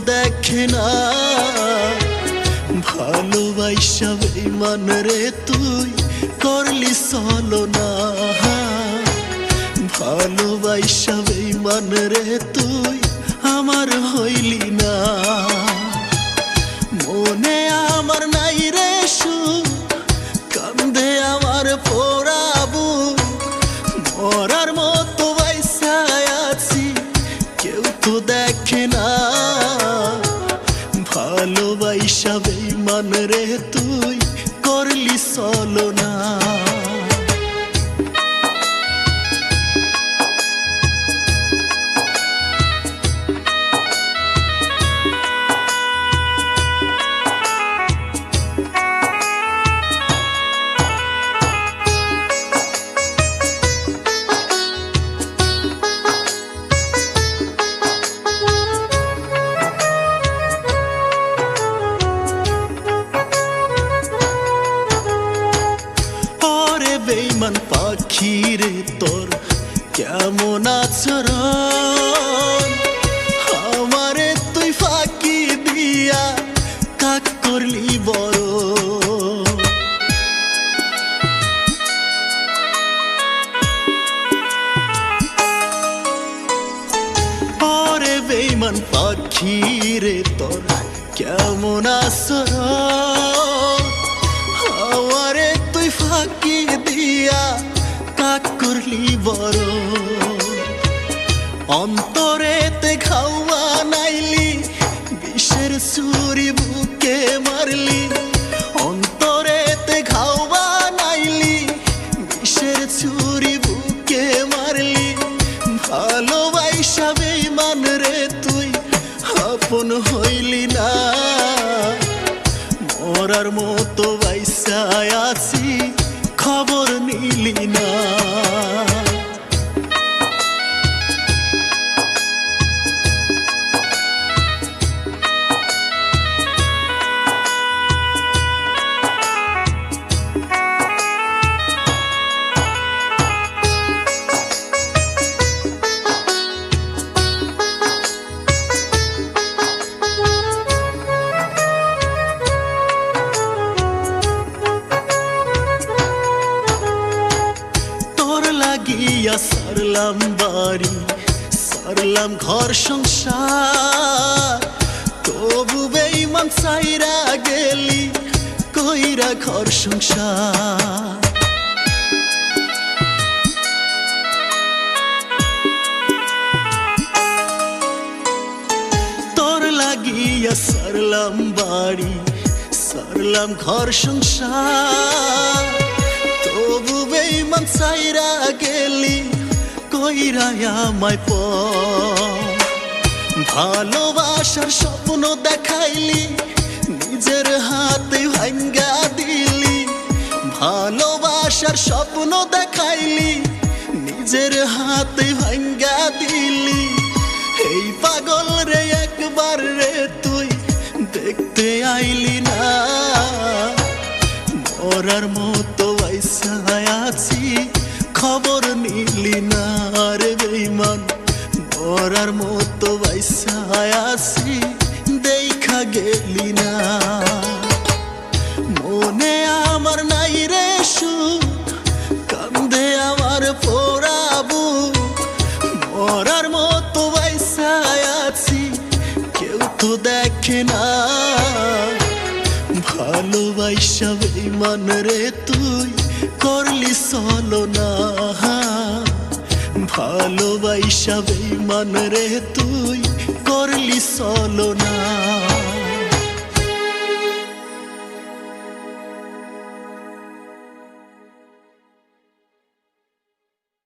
দেখে না ভালোবাসা বেমান রে তুই, করলি চলো না। ভালোবাসা বেমান রে তুই, আমার হইলি রে তুই করলি চলো না। বেইমান পাখি রে তোর কেমন আসর আমারে তুই ফাঁকি দিয়া কাক করলি বড়। অন্তরেতে খাওয়া নাইলি, বিষের সুরি মতো বাইসায় আছি খবর নিলি না। সারলাম বাড়ি, সারলাম ঘর সংসার। তবু বেইমান সাইরা গেলি, কইরা ঘর সংসার। তোর লাগিয়া সারলাম বাড়ি, সারলাম ঘর সংসার। তবু বেইমান সাইরা গেলি কইরা আমায় প ভালোবাসার স্বপ্ন দেখাইলি, নিজের হাতে ভাঙ্গা দিলি। ভালোবাসার স্বপ্ন দেখাইলি, নিজের হাতে ভাঙ্গা দিলি। এই পাগল রে, একবার রে তুই দেখতে আইলি না। মরার মতো গেলি না মনে আমার নাই রে সুখ, কান্দে আমার পোড়াবু মরার মতো বাইসায় আছি, কেউ তো দেখে না। ভালোবাসা বেইমান রে তুই, করলি চলো না। ভালোবাসা বেইমান রে তুই